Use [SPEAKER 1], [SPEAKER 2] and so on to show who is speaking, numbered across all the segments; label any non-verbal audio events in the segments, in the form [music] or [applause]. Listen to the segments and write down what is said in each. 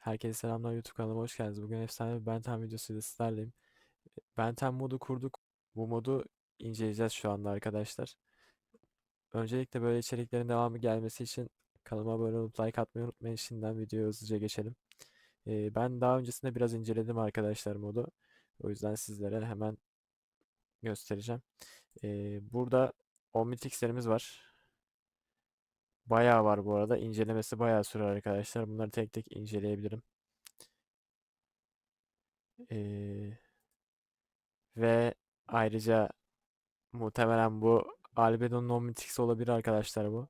[SPEAKER 1] Herkese selamlar YouTube kanalıma hoş geldiniz. Bugün efsane bir Benten videosuyla sizlerleyim. Benten modu kurduk. Bu modu inceleyeceğiz şu anda arkadaşlar. Öncelikle böyle içeriklerin devamı gelmesi için kanalıma abone olup like atmayı unutmayın. Şimdiden videoya hızlıca geçelim. Ee, ben daha öncesinde biraz inceledim arkadaşlar modu. O yüzden sizlere hemen göstereceğim. Ee, burada Omnitrix'lerimiz var. Bayağı var bu arada. İncelemesi bayağı sürer arkadaşlar. Bunları tek tek inceleyebilirim. Ee, ve ayrıca muhtemelen bu Albedo'nun Omnitrix olabilir arkadaşlar bu.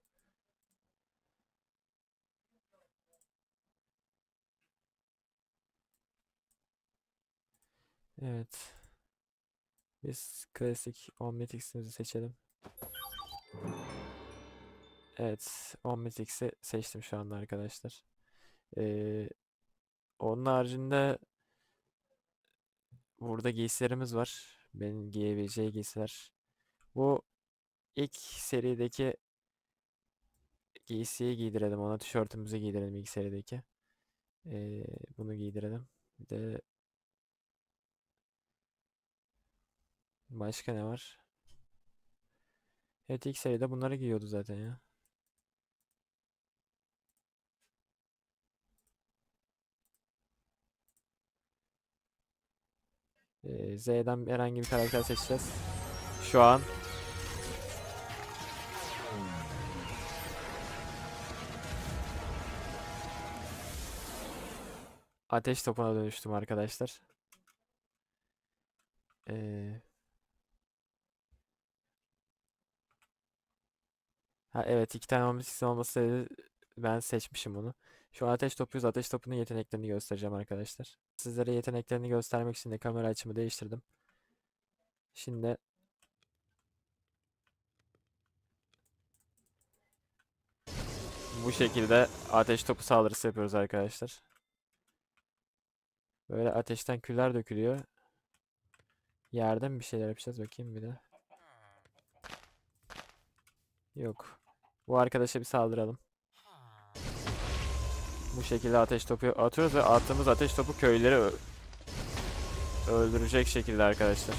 [SPEAKER 1] Evet. Biz klasik Omnitrix'imizi seçelim. Evet. Omnitrix'i seçtim şu anda arkadaşlar. Ee, onun haricinde burada giysilerimiz var. Benim giyebileceği giysiler. Bu ilk serideki giysiyi giydirelim. Ona tişörtümüzü giydirelim ilk serideki. Ee, bunu giydirelim. Bir de başka ne var? Evet ilk seride bunları giyiyordu zaten ya. Ee, Z'den herhangi bir karakter seçeceğiz. Şu an ateş topuna dönüştüm arkadaşlar. Ee, ha evet iki tane olması olması ben seçmişim bunu. Şu ateş topuyuz. Ateş topunun yeteneklerini göstereceğim arkadaşlar. Sizlere yeteneklerini göstermek için de kamera açımı değiştirdim. Şimdi bu şekilde ateş topu saldırısı yapıyoruz arkadaşlar. Böyle ateşten küller dökülüyor. Yerden bir şeyler yapacağız bakayım bir de. Yok. Bu arkadaşa bir saldıralım. Bu şekilde ateş topu atıyoruz ve attığımız ateş topu köyleri öldürecek şekilde arkadaşlar.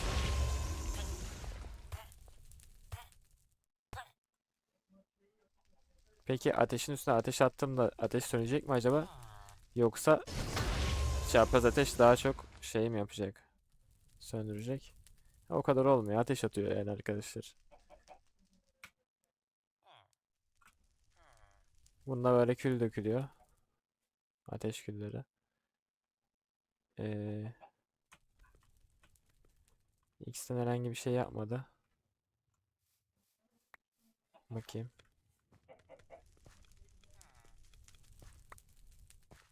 [SPEAKER 1] Peki ateşin üstüne ateş attığımda ateş sönecek mi acaba? Yoksa çapraz ateş daha çok şey mi yapacak? Söndürecek. O kadar olmuyor. Ateş atıyor yani arkadaşlar. Bunda böyle kül dökülüyor. Ateş külleri. Ee, X'ten herhangi bir şey yapmadı. Bakayım.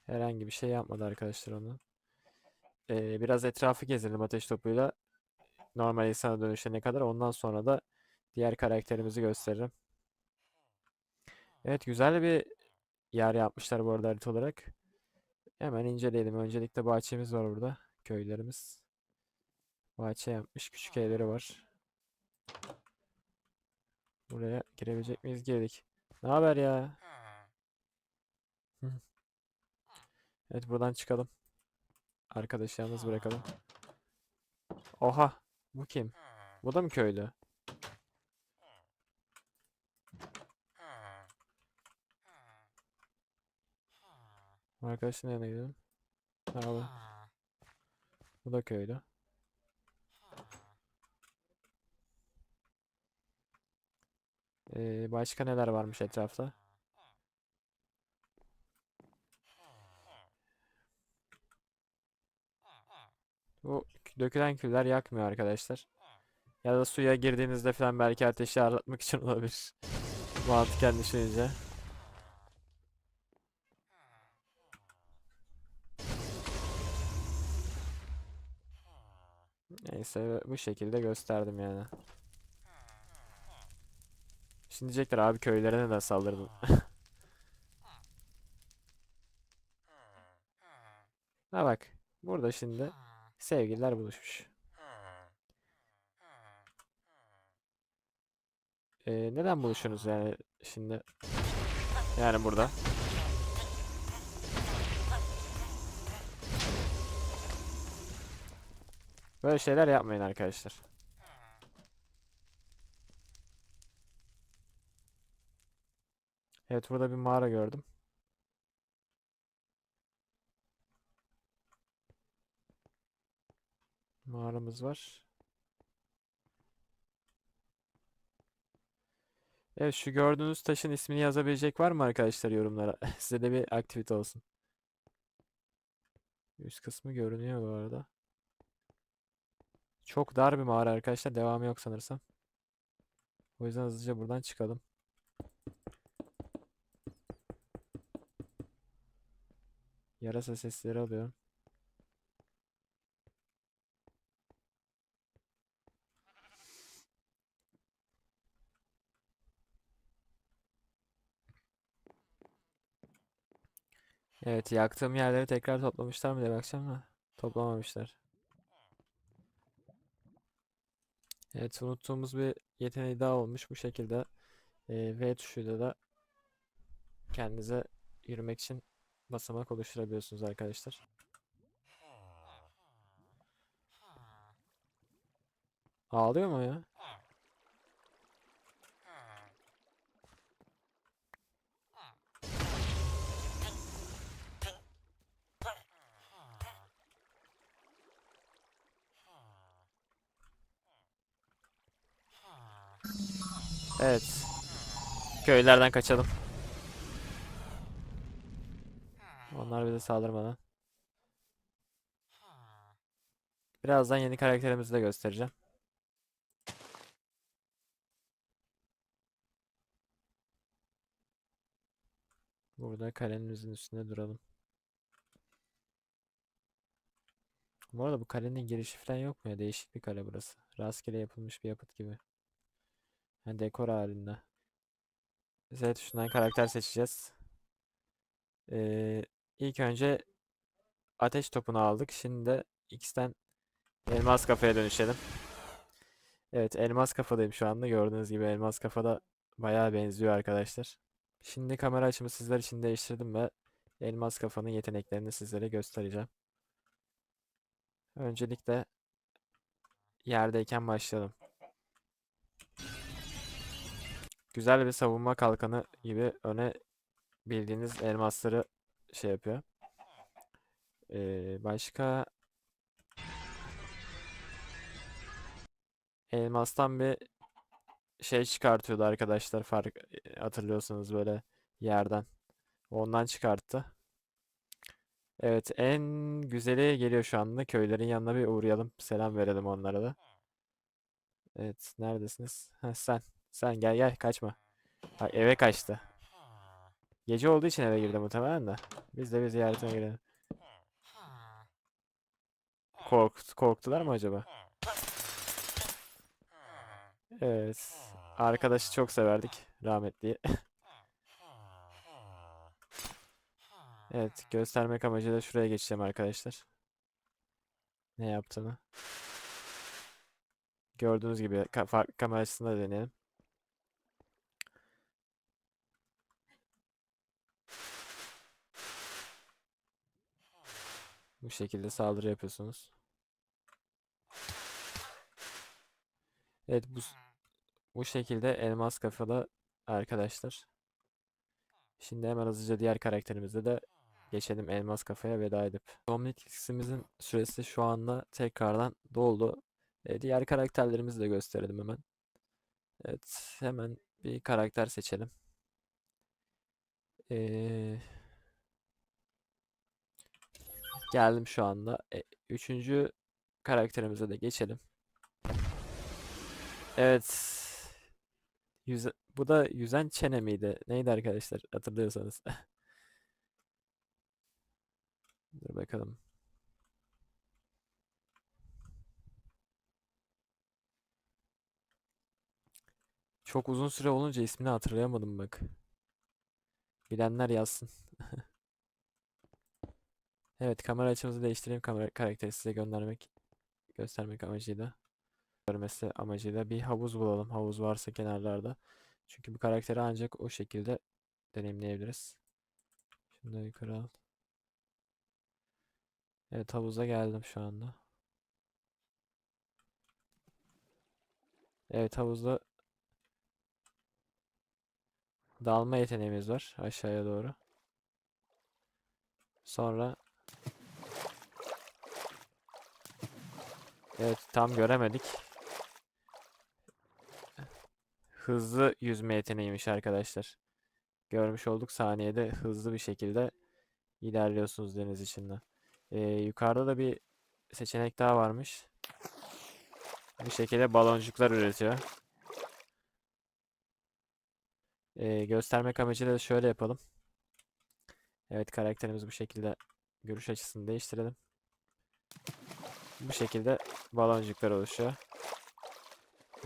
[SPEAKER 1] Herhangi bir şey yapmadı arkadaşlar onu. Ee, biraz etrafı gezelim ateş topuyla. Normal insana dönüşene kadar. Ondan sonra da diğer karakterimizi gösteririm. Evet güzel bir yer yapmışlar bu arada harita olarak. Hemen inceleyelim. Öncelikle bahçemiz var burada. Köylerimiz. Bahçe yapmış. Küçük evleri var. Buraya girebilecek miyiz? Girdik. Ne haber ya? Evet buradan çıkalım. Arkadaşı yalnız bırakalım. Oha! Bu kim? Bu da mı köylü? Arkadaşın yanına gidelim. Merhaba. Bu da köylü. Ee, başka neler varmış etrafta? Bu dökülen küller yakmıyor arkadaşlar. Ya da suya girdiğinizde falan belki ateşi aratmak için olabilir. [laughs] Mantıken düşününce. Neyse bu şekilde gösterdim yani. Şimdi diyecekler abi köylere neden saldırdın? [laughs] Ha bak. Burada şimdi sevgililer buluşmuş. Ee, neden buluşuyorsunuz yani şimdi? Yani burada. Böyle şeyler yapmayın arkadaşlar. Evet burada bir mağara gördüm. Mağaramız var. Evet şu gördüğünüz taşın ismini yazabilecek var mı arkadaşlar yorumlara? [laughs] Size de bir aktivite olsun. Üst kısmı görünüyor bu arada. Çok dar bir mağara arkadaşlar. Devamı yok sanırsam. O yüzden hızlıca buradan çıkalım. Yarasa sesleri alıyorum. Evet, yaktığım yerleri tekrar toplamışlar mı diye bakacağım da toplamamışlar. Evet, unuttuğumuz bir yeteneği daha olmuş bu şekilde. e, V tuşuyla da kendinize yürümek için basamak oluşturabiliyorsunuz arkadaşlar. Ağlıyor mu ya? Evet. Köylerden kaçalım. Onlar bize saldırmadan. Birazdan yeni karakterimizi de göstereceğim. Burada kalemimizin üstünde duralım. Bu arada bu kalenin girişi falan yok mu ya? Değişik bir kale burası. Rastgele yapılmış bir yapıt gibi. Yani dekor halinde. Z tuşundan karakter seçeceğiz. Ee, ilk önce ateş topunu aldık. Şimdi de X'ten elmas kafaya dönüşelim. Evet elmas kafadayım şu anda. Gördüğünüz gibi elmas kafada bayağı benziyor arkadaşlar. Şimdi kamera açımı sizler için değiştirdim ve elmas kafanın yeteneklerini sizlere göstereceğim. Öncelikle yerdeyken başlayalım. Güzel bir savunma kalkanı gibi öne bildiğiniz elmasları şey yapıyor. Ee, başka elmastan bir şey çıkartıyordu arkadaşlar fark hatırlıyorsanız böyle yerden. Ondan çıkarttı. Evet en güzeli geliyor şu anda. Köylerin yanına bir uğrayalım. Selam verelim onlara da. Evet neredesiniz? Ha, sen. Sen gel gel kaçma. Ha, eve kaçtı. Gece olduğu için eve girdi muhtemelen de. Biz de bir ziyaretine girelim. Kork korktular mı acaba? Evet. Arkadaşı çok severdik. Rahmetliyi. [laughs] Evet. Göstermek amacıyla şuraya geçeceğim arkadaşlar. Ne yaptığını. Gördüğünüz gibi ka farklı kamera açısında deneyelim. Bu şekilde saldırı yapıyorsunuz. Evet bu bu şekilde elmas kafalı arkadaşlar. Şimdi hemen hızlıca diğer karakterimize de geçelim elmas kafaya veda edip. Omnitrix'imizin süresi şu anda tekrardan doldu. E, diğer karakterlerimizi de gösterelim hemen. Evet hemen bir karakter seçelim. Ee, geldim şu anda. E, üçüncü karakterimize de geçelim. Evet. Yüze, bu da yüzen çene miydi? Neydi arkadaşlar hatırlıyorsanız. [laughs] Dur bakalım. Çok uzun süre olunca ismini hatırlayamadım bak. Bilenler yazsın. [laughs] Evet kamera açımızı değiştireyim kamera karakteri size göndermek göstermek amacıyla görmesi amacıyla bir havuz bulalım. Havuz varsa kenarlarda. Çünkü bu karakteri ancak o şekilde deneyimleyebiliriz. Da yukarı al. Evet havuza geldim şu anda. Evet havuzda dalma yeteneğimiz var aşağıya doğru. Sonra Evet tam göremedik. Hızlı yüzme yeteneğiymiş arkadaşlar. Görmüş olduk saniyede hızlı bir şekilde ilerliyorsunuz deniz içinde. Ee, yukarıda da bir seçenek daha varmış. Bu şekilde baloncuklar üretiyor. Ee, göstermek amacıyla da şöyle yapalım. Evet karakterimiz bu şekilde görüş açısını değiştirelim. Bu şekilde baloncuklar oluşuyor.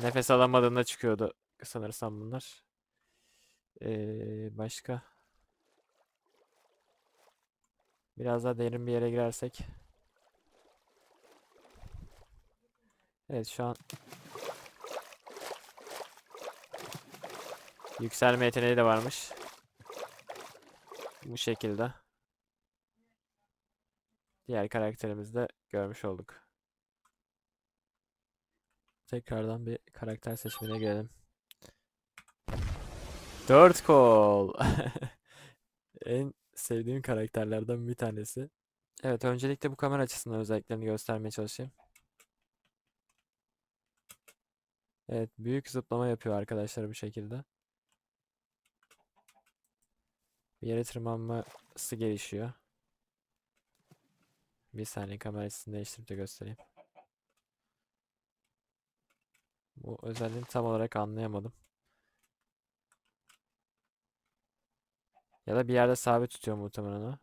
[SPEAKER 1] Nefes alamadığında çıkıyordu sanırsam bunlar. Ee, başka? Biraz daha derin bir yere girersek. Evet şu an yükselme yeteneği de varmış. Bu şekilde. Diğer karakterimizi de görmüş olduk. Tekrardan bir karakter seçimine gelelim. Dört kol. [laughs] En sevdiğim karakterlerden bir tanesi. Evet, öncelikle bu kamera açısından özelliklerini göstermeye çalışayım. Evet, büyük zıplama yapıyor arkadaşlar bu şekilde. Bir yere tırmanması gelişiyor. Bir saniye kamera açısını değiştirip de göstereyim. Bu özelliğini tam olarak anlayamadım. Ya da bir yerde sabit tutuyor muhtemelen o.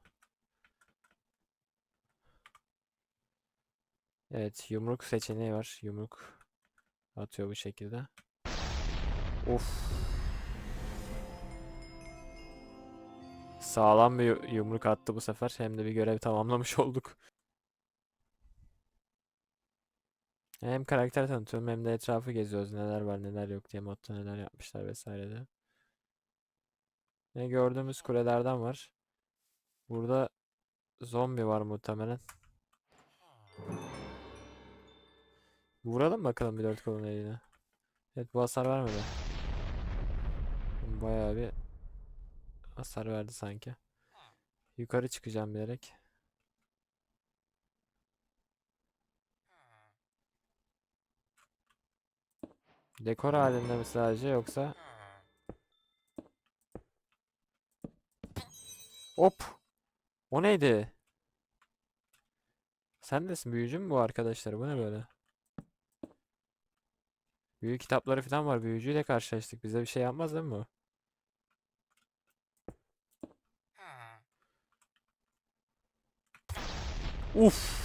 [SPEAKER 1] Evet, yumruk seçeneği var. Yumruk atıyor bu şekilde. Of. Sağlam bir yu- yumruk attı bu sefer. Hem de bir görev tamamlamış [laughs] olduk. Hem karakter tanıtıyorum hem de etrafı geziyoruz. Neler var neler yok diye modda neler yapmışlar vesaire diye. Ne gördüğümüz kulelerden var. Burada zombi var muhtemelen. Vuralım bakalım bir dört kolun eline. Evet bu hasar vermedi. Bayağı bir hasar verdi sanki. Yukarı çıkacağım bilerek. Dekor halinde mi sadece yoksa? Hop! O neydi? Sen nesin? Büyücü mü bu arkadaşlar? Bu ne böyle? Büyü kitapları falan var. Büyücüyle karşılaştık. Bize bir şey yapmaz değil mi bu? Uf.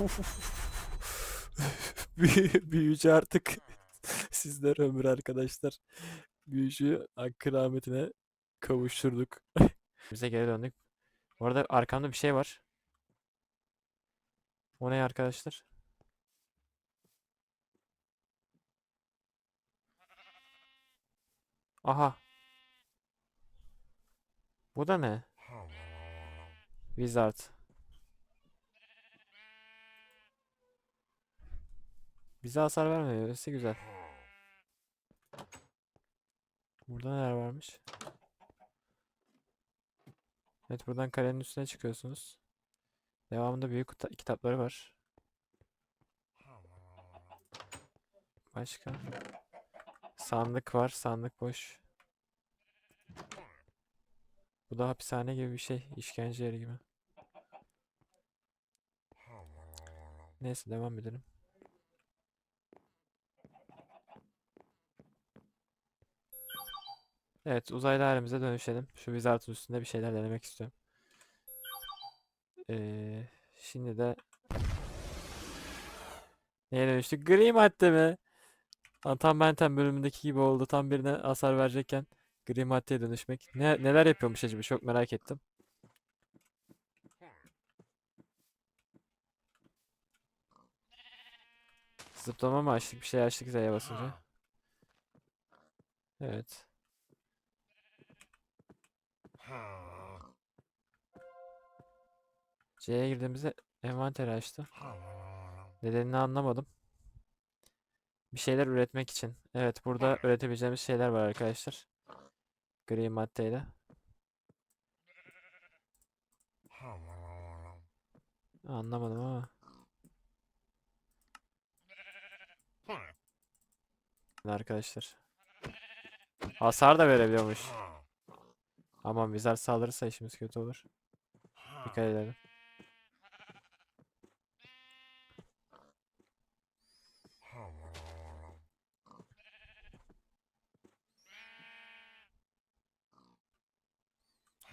[SPEAKER 1] [laughs] Büyü, büyücü artık [laughs] sizler ömür arkadaşlar. Büyücü hakkı rahmetine kavuşturduk. [laughs] Bize geri döndük. Bu arada arkamda bir şey var. O ne arkadaşlar? Aha. Bu da ne? Wizard. Bize hasar vermiyor. Öylesi güzel. Burada neler varmış? Evet buradan kalenin üstüne çıkıyorsunuz. Devamında büyük kitapları var. Başka? Sandık var. Sandık boş. Bu da hapishane gibi bir şey. işkence yeri gibi. Neyse devam edelim. Evet uzaylı halimize dönüşelim. Şu Wizard'ın üstünde bir şeyler denemek istiyorum. Ee, şimdi de neye dönüştük? Gri madde mi? Tam Benten bölümündeki gibi oldu. Tam birine hasar verecekken gri maddeye dönüşmek. Ne, neler yapıyormuş acaba? Çok merak ettim. Zıplama mı açtık? Bir şey açtık Z'ye basınca. Evet. C'ye girdiğimizde envanteri açtı. Nedenini anlamadım. Bir şeyler üretmek için. Evet burada üretebileceğimiz şeyler var arkadaşlar. Gri maddeyle. Anlamadım ama. Arkadaşlar. Hasar da verebiliyormuş. Aman bizler saldırırsa işimiz kötü olur. Dikkat edelim.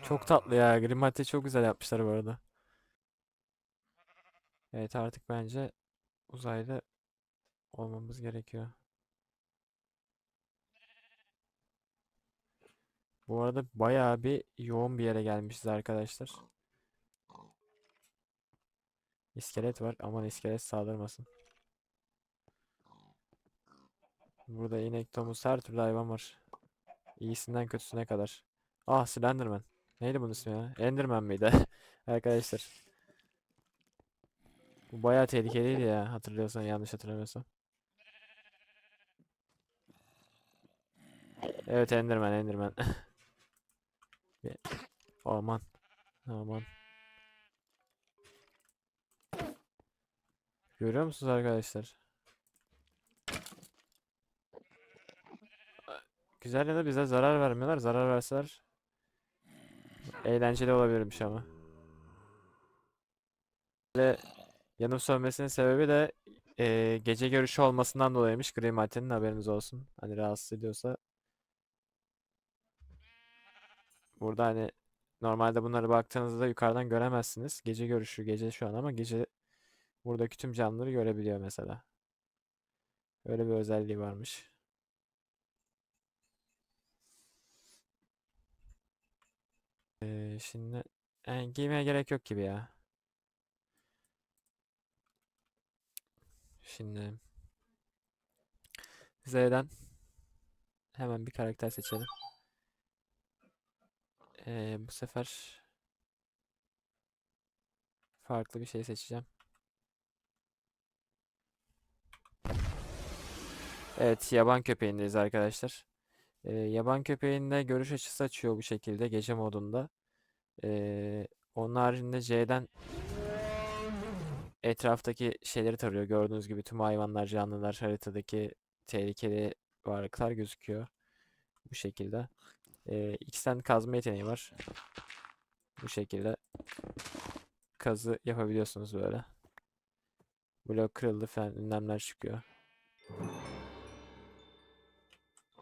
[SPEAKER 1] Çok tatlı ya. Grimati çok güzel yapmışlar bu arada. Evet artık bence uzayda olmamız gerekiyor. Bu arada bayağı bir yoğun bir yere gelmişiz arkadaşlar. İskelet var. Aman iskelet saldırmasın. Burada inek, domuz, her türlü hayvan var. İyisinden kötüsüne kadar. Ah Slenderman. Neydi bunun ismi ya? Enderman mıydı? [laughs] Arkadaşlar. Bu bayağı tehlikeliydi ya. Hatırlıyorsan yanlış hatırlamıyorsam. Evet Enderman Enderman. [laughs] Aman. Aman. Görüyor musunuz arkadaşlar? Güzel ya da bize zarar vermiyorlar. Zarar verseler eğlenceli olabilirmiş ama. Böyle yanıp sönmesinin sebebi de eee, gece görüşü olmasından dolayıymış. Gri Martin'in haberiniz olsun. Hani rahatsız ediyorsa. Burada hani normalde bunları baktığınızda yukarıdan göremezsiniz. Gece görüşü gece şu an ama gece buradaki tüm canlıları görebiliyor mesela. Öyle bir özelliği varmış. Şimdi yani giymeye gerek yok gibi ya. Şimdi Z'den hemen bir karakter seçelim. Ee, bu sefer farklı bir şey seçeceğim. Evet, yaban köpeğindeyiz arkadaşlar. Ee, yaban köpeğinde görüş açısı açıyor bu şekilde gece modunda. Ee, onun haricinde C'den etraftaki şeyleri tarıyor. Gördüğünüz gibi tüm hayvanlar, canlılar, haritadaki tehlikeli varlıklar gözüküyor. Bu şekilde. Ee, X'ten kazma yeteneği var. Bu şekilde kazı yapabiliyorsunuz böyle. Blok kırıldı falan ünlemler çıkıyor.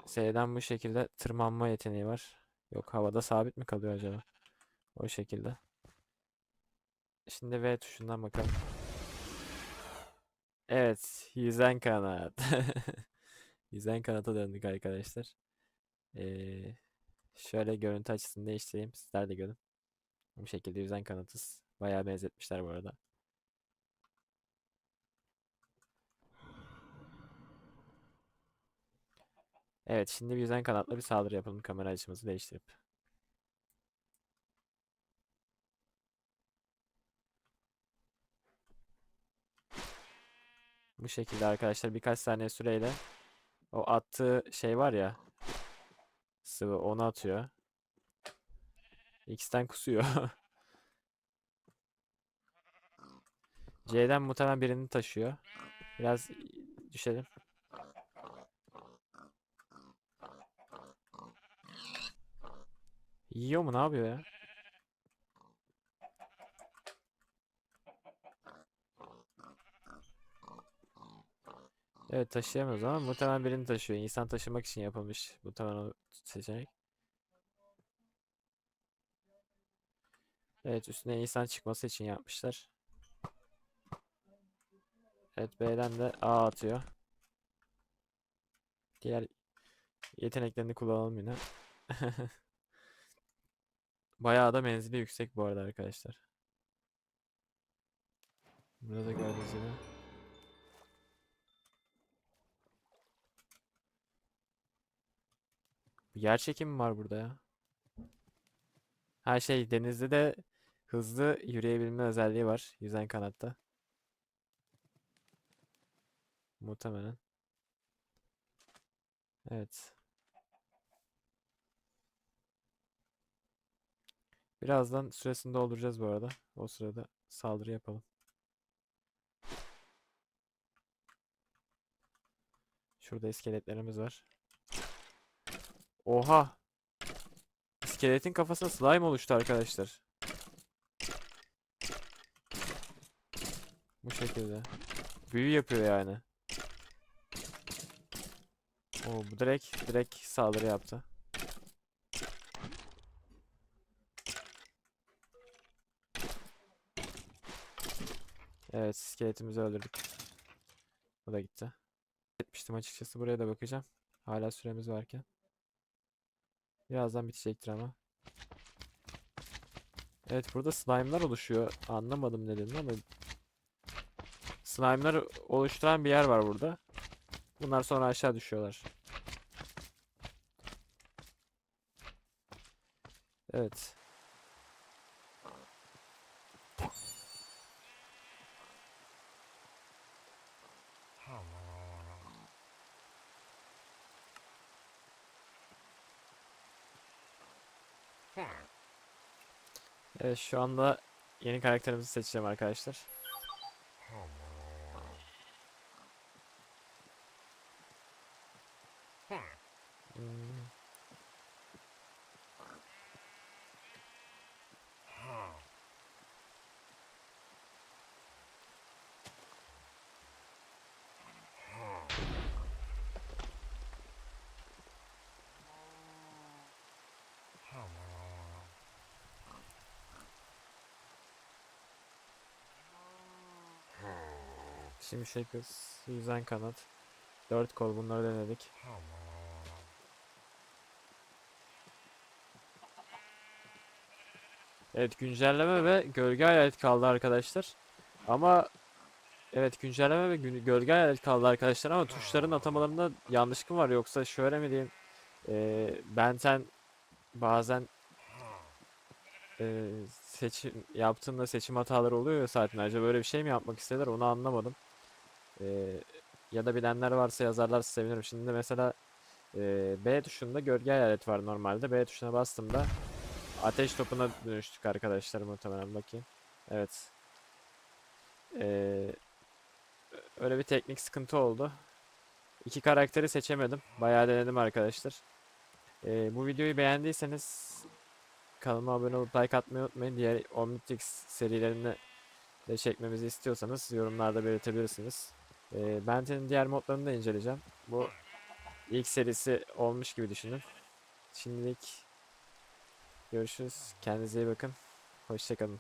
[SPEAKER 1] S'den bu şekilde tırmanma yeteneği var. Yok havada sabit mi kalıyor acaba? O şekilde. Şimdi V tuşundan bakalım. Evet, yüzen kanat. [laughs] Yüzen kanata döndük arkadaşlar. Ee, şöyle görüntü açısını değiştireyim. Sizler de görün. Bu şekilde yüzen kanatız. Bayağı benzetmişler bu arada. Evet, şimdi bir yüzen kanatla bir saldırı yapalım kamera açımızı değiştirip. Bu şekilde arkadaşlar birkaç saniye süreyle o attığı şey var ya sıvı onu atıyor. X'ten kusuyor. [laughs] C'den muhtemelen birini taşıyor. Biraz düşelim. Yiyor mu? Ne yapıyor ya? Evet taşıyamıyoruz ama muhtemelen birini taşıyor. İnsan taşımak için yapılmış muhtemelen seçenek. Evet üstüne insan çıkması için yapmışlar. Evet B'den de A atıyor. Diğer yeteneklerini kullanalım yine. [laughs] Bayağı da menzili yüksek bu arada arkadaşlar. Burada da gördüğünüz gibi. Yer çekimi var burada ya. Her şey denizde de hızlı yürüyebilme özelliği var yüzen kanatta. Muhtemelen. Evet. Birazdan süresini dolduracağız bu arada. O sırada saldırı yapalım. Şurada iskeletlerimiz var. Oha! İskeletin kafasına slime oluştu arkadaşlar. Bu şekilde. Büyü yapıyor yani. Oo, bu direkt direkt saldırı yaptı. Evet, iskeletimizi öldürdük. Bu da gitti. Etmiştim açıkçası. Buraya da bakacağım. Hala süremiz varken. Birazdan bitecektir ama. Evet, burada slime'lar oluşuyor. Anlamadım nedenini ama slime'lar oluşturan bir yer var burada. Bunlar sonra aşağı düşüyorlar. Evet. Evet şu anda yeni karakterimizi seçeceğim arkadaşlar. Şimşek yüzen kanat, dört kol bunları denedik. Evet güncelleme ve gölge hayalet kaldı arkadaşlar. Ama evet güncelleme ve gölge hayalet kaldı arkadaşlar ama tuşların atamalarında yanlışlık mı var yoksa şöyle mi diyeyim eee Benten bazen eee, seçim yaptığında seçim hataları oluyor ya saatlerce böyle bir şey mi yapmak istediler onu anlamadım. Eee, ya da bilenler varsa yazarlarsa sevinirim. Şimdi mesela eee, B tuşunda gölge hayalet var normalde. B tuşuna bastığımda ateş topuna dönüştük arkadaşlar muhtemelen bakayım. Evet. Eee, öyle bir teknik sıkıntı oldu. İki karakteri seçemedim. Bayağı denedim arkadaşlar. Eee, bu videoyu beğendiyseniz kanalıma abone olup like atmayı unutmayın. Diğer Omnitrix serilerini de çekmemizi istiyorsanız yorumlarda belirtebilirsiniz. Ee, Benten'in diğer modlarını da inceleyeceğim. Bu ilk serisi olmuş gibi düşünün. Şimdilik görüşürüz. Kendinize iyi bakın. Hoşçakalın.